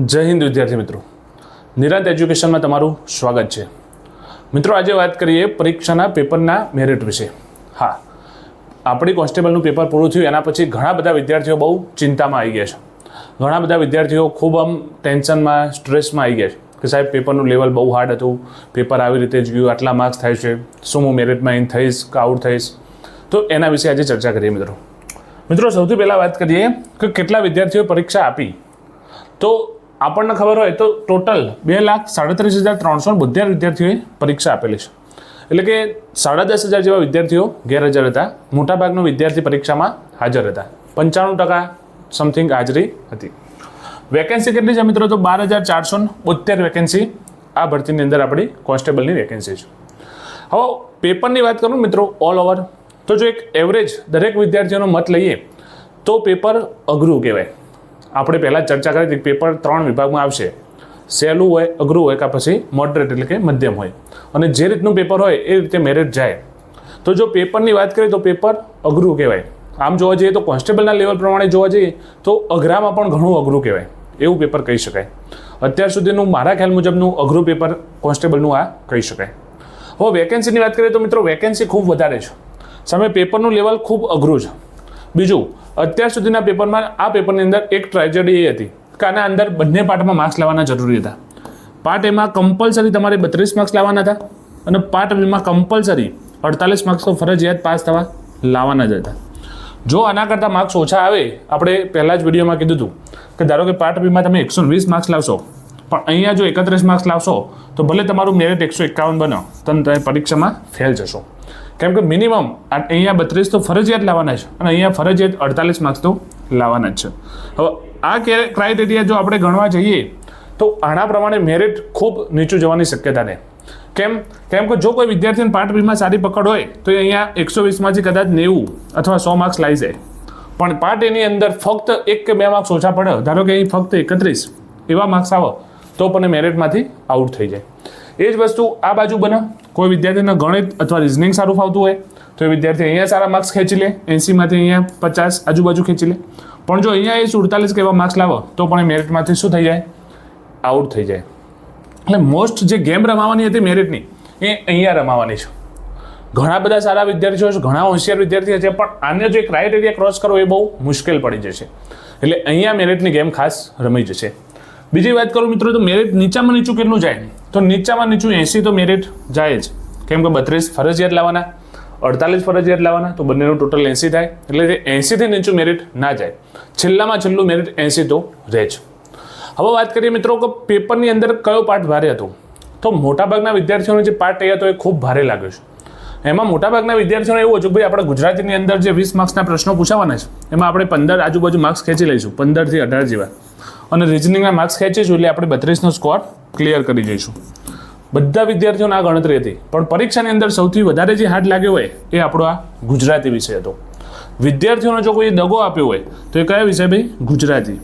જય હિન્દ વિદ્યાર્થી મિત્રો. નિરાંત એજ્યુકેશનમાં તમારું સ્વાગત છે. મિત્રો, આજે વાત કરીએ પરીક્ષાના પેપરના મેરિટ વિશે. હા, આપણી કોન્સ્ટેબલનું પેપર પૂરું થયું, એના પછી ઘણા બધા વિદ્યાર્થીઓ બહુ ચિંતામાં આવી ગયા છે. ઘણા બધા વિદ્યાર્થીઓ ખૂબ આમ ટેન્શનમાં, સ્ટ્રેસમાં આવી ગયા છે કે સાહેબ, પેપરનું લેવલ બહુ હાર્ડ હતું, પેપર આવી રીતે જ ગયું, આટલા માર્ક્સ થાય છે, શું હું મેરિટમાં ઇન થઈશ, કે આઉટ થઈશ? તો એના વિશે આજે ચર્ચા કરીએ મિત્રો. મિત્રો, સૌથી પહેલાં વાત કરીએ કે કેટલા વિદ્યાર્થીઓએ પરીક્ષા આપી. તો આપણને ખબર હોય તો ટોટલ બે લાખ સાડત્રીસ હજાર ત્રણસો બોતેર વિદ્યાર્થીઓએ પરીક્ષા આપેલી છે. એટલે કે સાડા દસ હજાર જેવા વિદ્યાર્થીઓ ગેરહાજર હતા. મોટાભાગનો વિદ્યાર્થી પરીક્ષામાં હાજર હતા. પંચાણું ટકા સમથિંગ હાજરી હતી. વેકેન્સી કેટલી છે મિત્રો? તો બાર હજાર ચારસો બોતેર વેકેન્સી આ ભરતીની અંદર આપણી કોન્સ્ટેબલની વેકેન્સી છે. હવે પેપરની વાત કરું મિત્રો ઓલ ઓવર તો જો એક એવરેજ દરેક વિદ્યાર્થીઓનો મત લઈએ, તો પેપર અઘરું કહેવાય. આપણે પહેલાં ચર્ચા કરી હતી પેપર ત્રણ વિભાગમાં આવશે. સહેલું હોય, અઘરું હોય, કે પછી મોડરેટ એટલે કે મધ્યમ હોય. અને જે રીતનું પેપર હોય, એ રીતે મેરિટ જાય. તો જો પેપરની વાત કરીએ તો પેપર અઘરું કહેવાય. આમ જોવા જઈએ તો કોન્સ્ટેબલના લેવલ પ્રમાણે જોવા જઈએ તો અઘરામાં પણ ઘણું અઘરું કહેવાય. એવું પેપર કહી શકાય. અત્યાર સુધીનું મારા ખ્યાલ મુજબનું અઘરું પેપર કોન્સ્ટેબલનું આ કહી શકાય. હવે વેકેન્સીની વાત કરીએ તો મિત્રો વેકેન્સી ખૂબ વધારે છે. સામે પેપરનું લેવલ ખૂબ અઘરું છે. બીજું, અત્યાર સુધીના પેપરમાં આ પેપરની અંદર એક ટ્રેજેડી એ હતી કે આના અંદર બંને પાર્ટમાં માર્ક્સ લાવવાના જરૂરી હતા. પાર્ટ એમાં કમ્પલસરી તમારે બત્રીસ માર્ક્સ લાવવાના હતા અને પાર્ટ બીમાં કમ્પલસરી અડતાલીસ માર્ક્સ તો ફરજિયાત પાસ થવા લાવવાના જ હતા. જો આના કરતાં માર્ક્સ ઓછા આવે, આપણે પહેલાં જ વિડીયોમાં કીધું હતું કે ધારો કે પાર્ટ બીમાં તમે એકસો વીસ માર્ક્સ લાવશો, પણ અહીંયા જો એકત્રીસ માર્ક્સ લાવશો, તો ભલે તમારું મેરિટ એકસો એકાવન બનો તો તમે પરીક્ષામાં ફેલ જશો. કેમ કે મિનિમમ અહીંયા બત્રીસ તો ફરજિયાત લાવવાના છે. અને અહીંયા ફરજિયાત અડતાલીસ માર્ક્સ તો લાવવાના જ છે. હવે આ ક્રાઇટેરિયા જો આપણે ગણવા જઈએ, તો આના પ્રમાણે મેરિટ ખૂબ નીચું જવાની શક્યતા રહે. કેમ? કેમ કે જો કોઈ વિદ્યાર્થીને પાર્ટ બીમાં સારી પકડ હોય, તો એ અહીંયા એકસો વીસમાંથી કદાચ નેવું અથવા સો માર્ક્સ લાવી જાય. પણ પાર્ટ એની અંદર ફક્ત એક કે બે માર્ક્સ ઓછા પડે, ધારો કે અહીં ફક્ત એકત્રીસ એવા માર્ક્સ આવો, તો પણ મેરિટમાંથી આઉટ થઈ જાય. એ જ વસ્તુ આ બાજુ બને કોઈ વિદ્યાર્થીને ગણિત અથવા રિઝનિંગ સારું ફાવતું હોય, તો એ વિદ્યાર્થી અહીંયા સારા માર્ક્સ ખેંચી લે એંસીમાંથી અહીંયા પચાસ આજુબાજુ ખેંચી લે. પણ જો અહીંયા એ સુડતાલીસ કે એવા માર્ક્સ લાવો, તો પણ એ મેરિટમાંથી શું થઈ જાય? આઉટ થઈ જાય. એટલે મોસ્ટ જે ગેમ રમાવાની હતી મેરિટની એ અહીંયા રમાવાની છે. ઘણા બધા સારા વિદ્યાર્થીઓ છે, ઘણા હોશિયાર વિદ્યાર્થીઓ છે, પણ આને જે ક્રાઇટેરિયા ક્રોસ કરવો એ બહુ મુશ્કેલ પડી જશે. એટલે અહીંયા મેરિટની ગેમ ખાસ રમાઈ જશે. બીજી વાત કરું મિત્રો, તો મેરિટ નીચામાં નીચું કેટલું જાય? તો નીચામાં નીચું એંસી તો મેરિટ જાય જ. કેમ કે બત્રીસ ફરજિયાત લાવવાના, અડતાલીસ ફરજિયાત લાવવાના, તો બંનેનું ટોટલ એંસી થાય. એટલે જે એંસીથી નીચું મેરિટ ના જાય. છેલ્લામાં છેલ્લું મેરિટ એંસી તો રહે જ. હવે વાત કરીએ મિત્રો કે પેપરની અંદર કયો પાર્ટ ભારે હતો. તો મોટાભાગના વિદ્યાર્થીઓનો જે પાર્ટ એ હતો એ ખૂબ ભારે લાગ્યો છે. એમાં મોટાભાગના વિદ્યાર્થીઓને એવું હતું ભાઈ આપણે ગુજરાતીની અંદર જે વીસ માર્ક્સના પ્રશ્નો પૂછાવાના છે, એમાં આપણે પંદર આજુબાજુ માર્ક્સ ખેંચી લઈશું પંદરથી અઢાર જેવા. અને રિઝનિંગના માર્ક્સ ખેંચીશું એટલે આપણે બત્રીસનો સ્કોર ક્લિયર કરી જઈશું. બધા વિદ્યાર્થીઓને આ ગણતરી હતી. પણ પરીક્ષાની અંદર સૌથી વધારે જે હાર્ડ લાગ્યો હોય એ આપણો આ ગુજરાતી વિષય હતો. વિદ્યાર્થીઓને જો કોઈ દગો આપ્યો હોય, તો એ કયા વિષય ભાઈ? ગુજરાતી.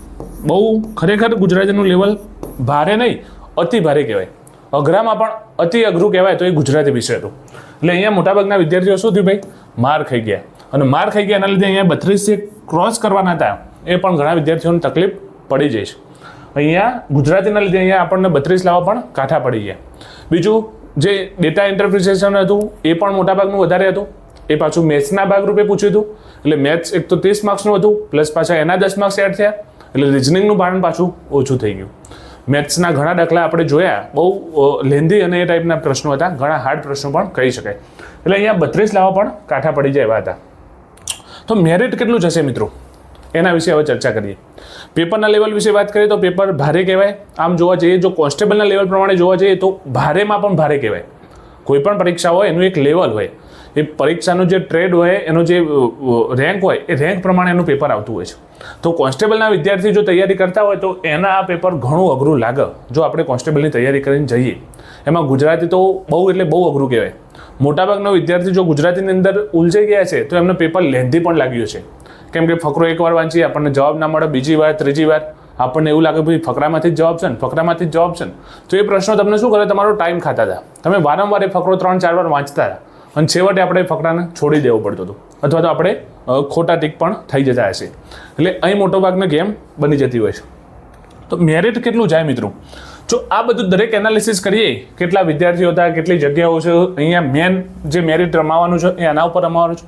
બહુ ખરેખર ગુજરાતીનું લેવલ ભારે નહીં, અતિ ભારે કહેવાય. અઘરામાં પણ અતિ અઘરું કહેવાય તો એ ગુજરાતી વિષય હતો. એટલે અહીંયા મોટાભાગના વિદ્યાર્થીઓ શું થયું ભાઈ? માર ખાઈ ગયા. અને માર ખાઈ ગયા એના લીધે અહીંયા બત્રીસ જે ક્રોસ કરવાના હતા. એ પણ ઘણા વિદ્યાર્થીઓને તકલીફ પડી જઈશ. અહીંયા ગુજરાતીના લીધે અહીંયા આપણને બત્રીસ લાવવા પણ કાંઠા પડી ગયા. બીજું, જે ડેટા ઇન્ટરપ્રિટેશન હતું, એ પણ મોટાભાગનું વધારે હતું. એ પાછું મેથ્સના ભાગરૂપે પૂછ્યું હતું. એટલે મેથ્સ એક તો ત્રીસ માર્ક્સનું હતું પ્લસ પાછા એના દસ માર્ક્સ એડ થયા. એટલે રિઝનિંગનું ભારણ પાછું ઓછું થઈ ગયું. મેથ્સના ઘણા દાખલા આપણે જોયા, બહુ લેન્ધી અને એ ટાઈપના પ્રશ્નો હતા. ઘણા હાર્ડ પ્રશ્નો પણ કહી શકાય. એટલે અહીંયા બત્રીસ લાવવા પણ કાંઠા પડી જાય એવા હતા. તો મેરિટ કેટલું જશે મિત્રો? એના વિશે હવે ચર્ચા કરીએ. પેપરના લેવલ વિશે વાત કરીએ તો પેપર ભારે કહેવાય. આમ જોવા જઈએ, જો કોન્સ્ટેબલના લેવલ પ્રમાણે જોવા જઈએ તો ભારેમાં પણ ભારે કહેવાય. કોઈ પણ પરીક્ષા હોય, એનું એક લેવલ હોય. એ પરીક્ષાનો જે ટ્રેડ હોય, એનો જે રેન્ક હોય, એ રેન્ક પ્રમાણે એનું પેપર આવતું હોય છે. તો કોન્સ્ટેબલના વિદ્યાર્થી જો તૈયારી કરતા હોય તો એના આ પેપર ઘણું અઘરું લાગે, જો આપણે કોન્સ્ટેબલની તૈયારી કરીને જઈએ. એમાં ગુજરાતી તો બહુ એટલે બહુ અઘરું કહેવાય. મોટાભાગના વિદ્યાર્થી જો ગુજરાતીની અંદર ઉલઝાઈ ગયા છે, તો એમને પેપર લેન્ધી પણ લાગ્યું છે. કેમ કે ફકરો એકવાર વાંચીએ, આપણને જવાબ ના મળે, બીજી વાર, ત્રીજી વાર. આપણને એવું લાગે ભાઈ ફકરામાંથી જ જવાબ છે ને? ફકરામાંથી જ જવાબ છે ને? તો એ પ્રશ્નો તમને શું કરે? તમારો ટાઈમ ખાતા હતા. તમે વારંવાર એ ફકરો ત્રણ, ચાર વાર વાંચતા હતા. અને છેવટે આપણે ફકરાને છોડી દેવું પડતું હતું. અથવા તો આપણે ખોટા ટીક પણ થઈ જતા હશે. એટલે અહીં મોટો ભાગનો ગેમ બની જતી હોય છે. તો મેરિટ કેટલું જાય મિત્રો? જો આ બધું દરેક એનાલિસિસ કરીએ, કેટલા વિદ્યાર્થીઓ હતા, કેટલી જગ્યાઓ છે, અહીંયા મેન જે મેરિટ રમાવાનું છે, એ આના ઉપર રમાવાનું છે.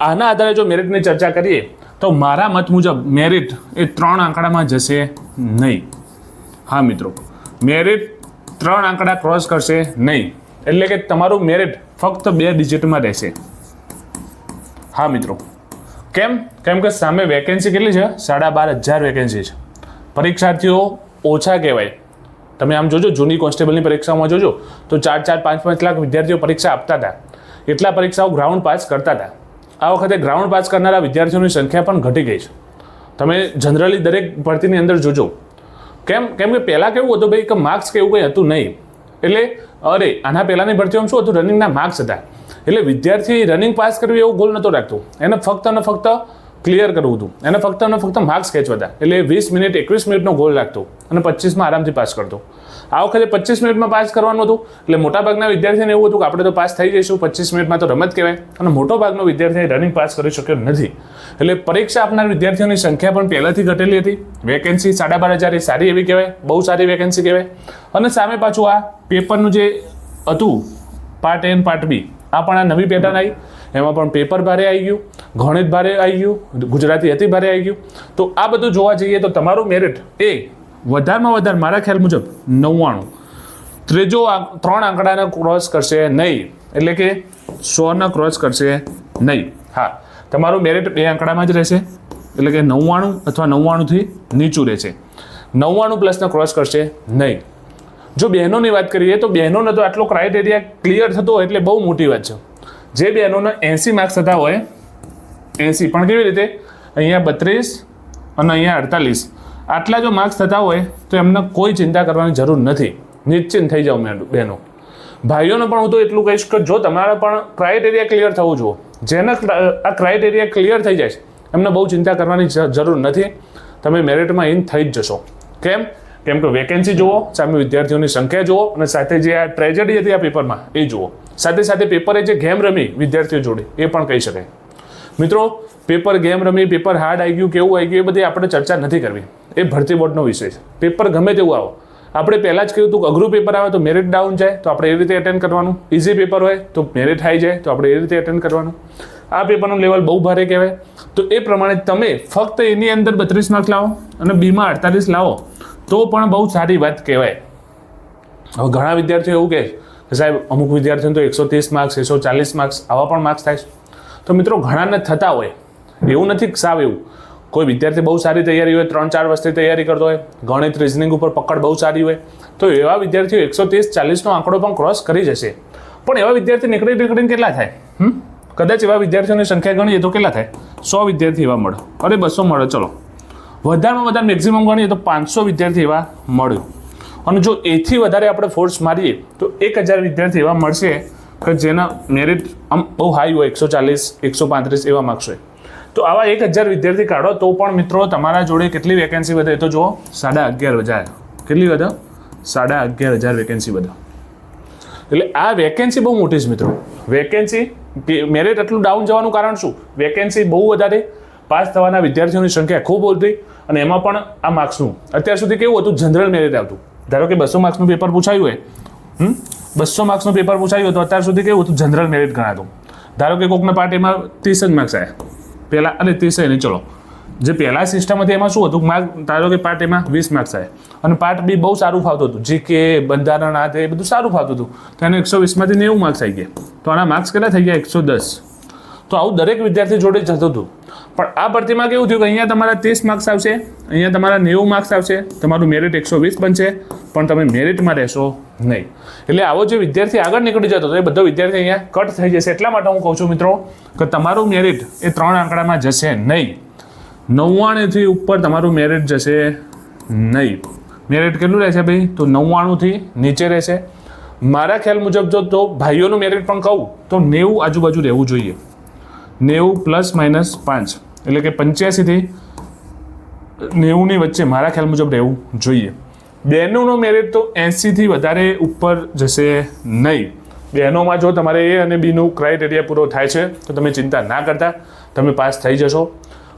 આના આધારે જો મેરિટની ચર્ચા કરીએ, તો મારા મત મુજબ મેરિટ એ ત્રણ આંકડામાં જશે નહીં. હા, મિત્રો. મેરિટ ત્રણ આંકડા ક્રોસ કરશે નહીં. એટલે કે તમારું મેરિટ ફક્ત બે ડિજિટમાં રહેશે. હા, મિત્રો. કેમ? કેમ કે સામે વેકેન્સી કેટલી છે? સાડા બાર હજાર વેકેન્સી છે. પરીક્ષાર્થીઓ ઓછા કહેવાય. તમે આમ જોજો, જૂની કોન્સ્ટેબલની પરીક્ષામાં જોજો, તો ચાર ચાર, પાંચ પાંચ લાખ વિદ્યાર્થીઓ પરીક્ષા આપતા હતા. એટલા પરીક્ષાઓ ગ્રાઉન્ડ પાસ કરતા હતા. આ વખતે ગ્રાઉન્ડ પાસ કરનારા વિદ્યાર્થીઓની સંખ્યા પણ ઘટી ગઈ છે. તમે જનરલી દરેક ભરતીની અંદર જોજો. કેમ કેમ કે પહેલાં કેવું હતું ભાઈ કે માર્ક્સ કે એવું કંઈ હતું નહીં. એટલે, અરે, આના પહેલાંની ભરતીઓમાં શું હતું? રનિંગના માર્ક્સ હતા. એટલે વિદ્યાર્થી રનિંગ પાસ કરવી એવો ગોલ નહોતો રાખતો. એને ફક્ત અને ફક્ત ક્લિયર કરવું હતું. એને ફક્ત અને ફક્ત માર્ક્સ ખેંચવા હતા એટલે વીસ મિનિટ, એકવીસ મિનિટનો ગોલ રાખતો. અને પચીસમાં આરામથી પાસ કરતો. આ વખતે પચીસ મિનિટમાં પાસ કરવાનું હતું. એટલે મોટાભાગના વિદ્યાર્થીને એવું હતું કે આપણે તો પાસ થઈ જઈશું, પચીસ મિનિટમાં તો રમત કહેવાય. અને મોટો ભાગનો વિદ્યાર્થી રનિંગ પાસ કરી શક્યો નથી. એટલે પરીક્ષા આપનાર વિદ્યાર્થીઓની સંખ્યા પણ પહેલાંથી ઘટેલી હતી. વેકેન્સી સાડા બાર હજાર એ સારી એવી કહેવાય. બહુ સારી વેકેન્સી કહેવાય. અને સામે પાછું આ પેપરનું જે હતું પાર્ટ એ પાર્ટ બી આ પણ આ નવી પેટર્ન આવી. એમાં પણ પેપર ભારે આવી ગયું. ગણિત ભારે આવી ગયું, ગુજરાતી અતિ ભારે આવી ગયું. તો આ બધું જોવા જઈએ તો તમારું મેરિટ એ વધારેમાં વધારે મારા ખ્યાલ મુજબ નવ્વાણું. ત્રીજો ત્રણ આંકડાને ક્રોસ કરશે નહીં. એટલે કે સોને ક્રોસ કરશે નહીં. હા, તમારું મેરિટ બે આંકડામાં જ રહેશે. એટલે કે નવ્વાણું અથવા નવ્વાણુંથી નીચું રહેશે. નવ્વાણું પ્લસને ક્રોસ કરશે નહીં. જો બહેનોની વાત કરીએ તો બહેનોનો તો આટલો ક્રાઇટેરિયા ક્લિયર થતો હોય એટલે બહુ મોટી વાત છે. જે બહેનોને એંસી માર્ક્સ થતા હોય એંસી. પણ કેવી રીતે? અહીંયા બત્રીસ અને અહીંયા અડતાલીસ. આટલા જો માર્ક્સ થતા હોય, તો એમને કોઈ ચિંતા કરવાની જરૂર નથી. નિશ્ચિંત થઈ જાઓ મેં બહેનો. ભાઈઓને પણ હું તો એટલું કહીશ કે જો તમારે પણ ક્રાઇટેરિયા ક્લિયર થવું જોઈએ જેને આ ક્રાઇટેરિયા ક્લિયર થઈ જાય એમને બહુ ચિંતા કરવાની જરૂર નથી. તમે મેરિટમાં ઇન થઈ જ જશો. કેમ? કેમ કે વેકેન્સી જુઓ, સામે વિદ્યાર્થીઓની સંખ્યા જુઓ, અને સાથે જે આ ટ્રેજેડી હતી આ પેપરમાં એ જુઓ. સાથે સાથે પેપરે જે ગેમ રમી વિદ્યાર્થીઓ જોડે, એ પણ કહી શકાય. મિત્રો પેપર ગેમ રમી પેપર હાર્ડ આવી ગયું, કેવું આવી ગયું, એ બધી આપણે ચર્ચા નથી કરવી. એ ભરતી બોર્ડનો વિષય છે. પેપર ગમે તેવું આવો. આપણે પહેલાં જ કહ્યું હતું કે અઘરું પેપર આવે તો મેરિટ ડાઉન જાય, તો આપણે એ રીતે અટેન્ડ કરવાનું. ઇઝી પેપર હોય તો મેરિટ હાઈ જાય, તો આપણે એ રીતે અટેન્ડ કરવાનું. આ પેપરનું લેવલ બહુ ભારે કહેવાય. તો એ પ્રમાણે તમે ફક્ત એની અંદર બત્રીસ માર્ક લાવો અને બીમાં અડતાલીસ લાવો, તો પણ બહુ સારી વાત કહેવાય. હવે ઘણા વિદ્યાર્થીઓ એવું કહે સાહેબ, અમુક વિદ્યાર્થીઓને તો એકસો ત્રીસ માર્ક્સ એકસો ચાલીસ માર્ક્સ આવા પણ માર્ક્સ થાય છે. તો મિત્રો ઘણાને થતા હોય, એવું નથી સાવ એવું. કોઈ વિદ્યાર્થી બહુ સારી તૈયારી હોય, ત્રણ ચાર વર્ષથી તૈયારી કરતો હોય, ગણિત રિઝનિંગ ઉપર પકડ બહુ સારી હોય, તો એવા વિદ્યાર્થીઓ એકસો ત્રીસ, ચાલીસનો આંકડો પણ ક્રોસ કરી જશે. પણ એવા વિદ્યાર્થી નીકળી નીકળીને કેટલા થાય? કદાચ એવા વિદ્યાર્થીઓની સંખ્યા ગણીએ તો કેટલા થાય? સો વિદ્યાર્થી એવા મળે. અરે બસો મળે, ચલો. વધારેમાં વધારે મેક્સિમમ ગણીએ તો પાંચસો વિદ્યાર્થી એવા મળ્યું. અને જો એથી વધારે આપણે ફોર્સ મારીએ, તો એક હજાર વિદ્યાર્થી એવા મળશે. કે જેના મેરિટ આમ બહુ હાઈ હોય, એકસો ચાલીસ, એકસો પાંત્રીસ એવા માર્ક્સ હોય. તો આવા એક હજાર વિદ્યાર્થી કાઢો, તો પણ મિત્રો તમારા જોડે કેટલી વેકેન્સી વધે? તો જુઓ, સાડા અગિયાર હજાર. કેટલી વધે? સાડા અગિયાર હજાર વેકેન્સી વધે. એટલે આ વેકેન્સી બહુ મોટી છે મિત્રો. વેકેન્સી મેરિટ એટલું ડાઉન જવાનું કારણ શું? વેકેન્સી બહુ વધારે. પાસ થવાના વિદ્યાર્થીઓની સંખ્યા ખૂબ વધી અને એમાં પણ આ માર્ક્સનું અત્યાર સુધી કેવું હતું? જનરલ મેરિટ આવતું. ધારો કે બસો માર્ક્સનું પેપર પૂછાયું હોય હમ? બસો માર્ક્સનું પેપર પૂછાયું હતું અત્યાર સુધી કેવું હતું? જનરલ મેરિટ ગણાતું. ધારો કે કોકના પાર્ટીમાં ત્રીસ જ માર્ક્સ આવ્યા પહેલાં અને ત્રીસ નહીં, ચલો. જે પહેલાં સિસ્ટમ હતી એમાં શું હતું? માર્ક, ધારો કે પાર્ટ એમાં વીસ માર્ક્સ આવ્યા અને પાર્ટ બી બહુ સારું ફાવતું હતું. જીકે બંધારણ, આ તે બધું સારું ફાવતું હતું. તો એને એકસો વીસમાંથી નેવું માર્ક્સ આવી ગયા. તો આના માર્ક્સ કેટલા થઈ ગયા? એકસો દસ. તો આવું દરેક વિદ્યાર્થી જોડે જતું હતું. પણ આ ભરતીમાં કેવું થયું કે અહીંયા તમારા ત્રીસ માર્ક્સ આવશે, અહીંયા તમારા નેવું માર્ક્સ આવશે, તમારું મેરિટ એકસો વીસ બનશે, પણ તમે મેરિટમાં રહેશો નહીં. એટલે આવો જે વિદ્યાર્થી આગળ નીકળી જતો એ બધો વિદ્યાર્થી અહીંયા કટ થઈ જશે. એટલા માટે હું કહું છું મિત્રો કે તમારું મેરિટ એ ત્રણ આંકડામાં જશે નહીં. નવ્વાણુંથી ઉપર તમારું મેરિટ જશે નહીં. મેરિટ કેટલું રહેશે ભાઈ? તો નવ્વાણુંથી નીચે રહેશે. મારા ખ્યાલ મુજબ જો તો ભાઈઓનું મેરિટ પણ કહું, તો નેવું આજુબાજુ રહેવું જોઈએ. નેવું પ્લસ માઇનસ પાંચ. એટલે કે પંચ્યાસીથી નેવુંની વચ્ચે મારા ખ્યાલ મુજબ રહેવું જોઈએ. બહેનોનો મેરિટ તો એંસીથી વધારે ઉપર જશે નહીં. બહેનોમાં જો તમારે એ અને બીનું ક્રાઇટેરિયા પૂરો થાય છે, તો તમે ચિંતા ના કરતા. તમે પાસ થઈ જશો.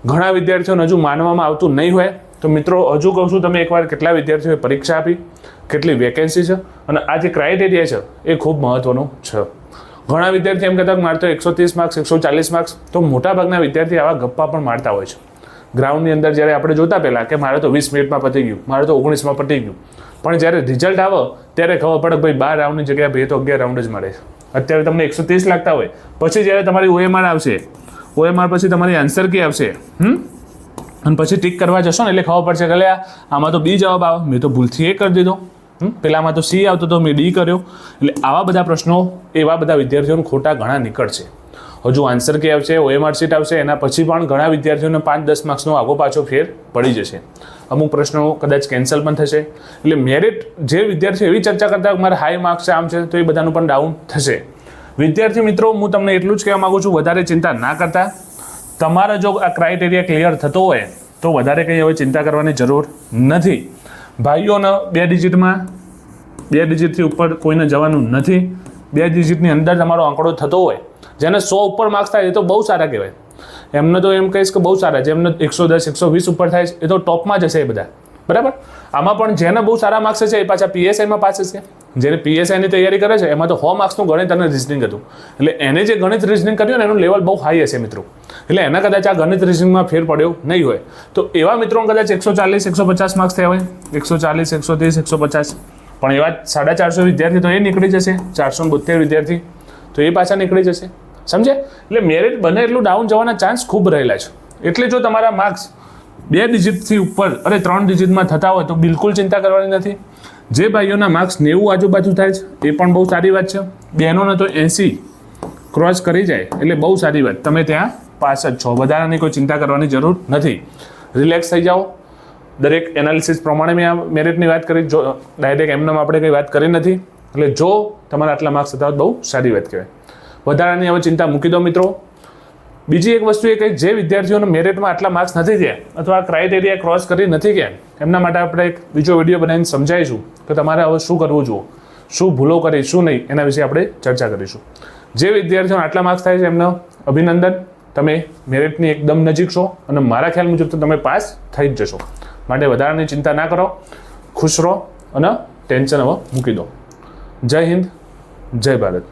ઘણા વિદ્યાર્થીઓને હજુ માનવામાં આવતું નહીં હોય. તો મિત્રો, હજુ કહું છું, તમે એકવાર કેટલા વિદ્યાર્થીઓએ પરીક્ષા આપી, કેટલી વેકેન્સી છે, અને આ જે ક્રાઇટેરિયા છે, એ ખૂબ મહત્ત્વનું છે. ઘણા વિદ્યાર્થી એમ કહેતા મારે તો એકસો ત્રીસ માર્ક્સ એકસો ચાલીસ માર્ક્સ તો મોટાભાગના વિદ્યાર્થી આવા ગપ્પા પણ મારતા હોય છે. ગ્રાઉન્ડની અંદર જ્યારે આપણે જોતા પહેલાં કે મારે તો વીસ મિનિટમાં પતી ગયું, મારે તો ઓગણીસમાં પતી ગયું. પણ જ્યારે રિઝલ્ટ આવે, ત્યારે ખબર પડે ભાઈ બાર રાઉન્ડની જગ્યાએ ભાઈ તો અગિયાર રાઉન્ડ જ મળે છે. અત્યારે તમને એકસો ત્રીસ લાગતા હોય. પછી જ્યારે તમારી ઓએમઆર આવશે ઓએમઆર પછી તમારી આન્સર કી આવશે, હમ? અને પછી ટીક કરવા જશો ને એટલે ખબર પડશે કે લે આમાં તો બી જવાબ આવે. મેં તો ભૂલથી એ કરી દીધો. પેલામાં તો સી આવતો તો મેં ડી કર્યો. એટલે આવા બધા પ્રશ્નો એવા બધા વિદ્યાર્થીઓને ખોટા ઘણા નીકળશે. હજુ આન્સર કે આવશે ઓએમઆર સીટ આવશે, એના પછી પણ ઘણા વિદ્યાર્થીઓને પાંચ, દસ માર્ક્સનો આગો પાછો ફેર પડી જશે. અમુક પ્રશ્નો કદાચ કેન્સલ પણ થશે. એટલે મેરિટ જે વિદ્યાર્થીઓ એવી ચર્ચા કરતા મારે હાઈ માર્ક્સ છે, આમ છે, તો એ બધાનું પણ ડાઉન થશે. વિદ્યાર્થી મિત્રો, હું તમને એટલું જ કહેવા માગું છું, વધારે ચિંતા ના કરતા. તમારા જો આ ક્રાઇટેરિયા ક્લિયર થતો હોય, તો વધારે કંઈ હવે ચિંતા કરવાની જરૂર નથી. ભાઈઓને બે ડિજિટમાં, બે ડિજિટથી ઉપર કોઈને જવાનું નથી. બે ડિજિટની અંદર તમારો આંકડો થતો હોય, જેને સો ઉપર માર્ક્સ થાય, એ તો બહુ સારા કહેવાય. એમને તો એમ કહીશ કે બહુ સારા છે. એમને એકસો દસ, એકસો વીસ ઉપર થાય એ તો ટોપમાં જશે એ બધા. બરાબર? આમાં પણ જેને બહુ સારા માર્ક્સ છે એ પાછા પીએસઆઈમાં પાસ છે. જેને પીએસઆઈની તૈયારી કરે છે, એમાં તો સો માર્ક્સનું ગણિત અને રિઝનિંગ હતું. એટલે એને જે ગણિત રિઝનિંગ કર્યું ને, એનું લેવલ બહુ હાઈ હશે મિત્રો. એટલે એના કદાચ આ ગણિત રિઝનિંગમાં ફેર પડ્યો નહીં હોય. તો એવા મિત્રો કદાચ એકસો ચાલીસ, એકસો પચાસ માર્ક્સ થયા હોય. એકસો ચાલીસ, એકસો ત્રીસ, એકસો પચાસ. પણ એવા સાડા ચારસો વિદ્યાર્થી તો એ નીકળી જશે. ચારસો બોતેર વિદ્યાર્થી તો એ પાછા નીકળી જશે. સમજે એટલે મેરિટ બને એટલું ડાઉન જવાના ચાન્સ ખૂબ રહેલા છે. એટલે જો તમારા માર્ક્સ બે ડિજિટથી ઉપર, અરે ત્રણ ડિજિટમાં થતા હોય તો બિલકુલ ચિંતા કરવાની નથી. જે ભાઈઓના માર્ક્સ નેવું આજુબાજુ થાય છે, એ પણ બહુ સારી વાત છે. બહેનોને તો એંસી ક્રોસ કરી જાય, એટલે બહુ સારી વાત. તમે ત્યાં પાસ જ છો, વધારાની કોઈ ચિંતા કરવાની જરૂર નથી. રિલેક્સ થઈ જાઓ. દરેક એનાલિસિસ પ્રમાણે મેં આ મેરિટની વાત કરી, જો ડાયરેક્ટ એમનેમ આપણે કંઈ વાત કરી નથી, એટલે જો તમારા આટલા માર્ક્સ થતા હોય તો બહુ સારી વાત કહેવાય. વધારાની હવે ચિંતા મૂકી દો મિત્રો. બીજી એક વસ્તુ એ કે જે વિદ્યાર્થીઓને મેરિટમાં આટલા માર્ક્સ નથી થયા અથવા ક્રાઇટેરિયા ક્રોસ કરી નથી ગયા, એમના માટે આપણે એક બીજો વીડિયો બનાવીને સમજાવીશું કે તમારે હવે શું કરવું જોઈએ શું ભૂલો કરી, શું નહીં, એના વિશે આપણે ચર્ચા કરીશું. જે વિદ્યાર્થીઓને આટલા માર્ક્સ થાય છે, એમને અભિનંદન. તમે મેરિટની એકદમ નજીક છો અને મારા ખ્યાલ મુજબ તો તમે પાસ થઈ જ જશો. માટે વધારાની ચિંતા ના કરો, ખુશ રહો અને ટેન્શન હવે મૂકી દો. જય હિન્દ, જય ભારત.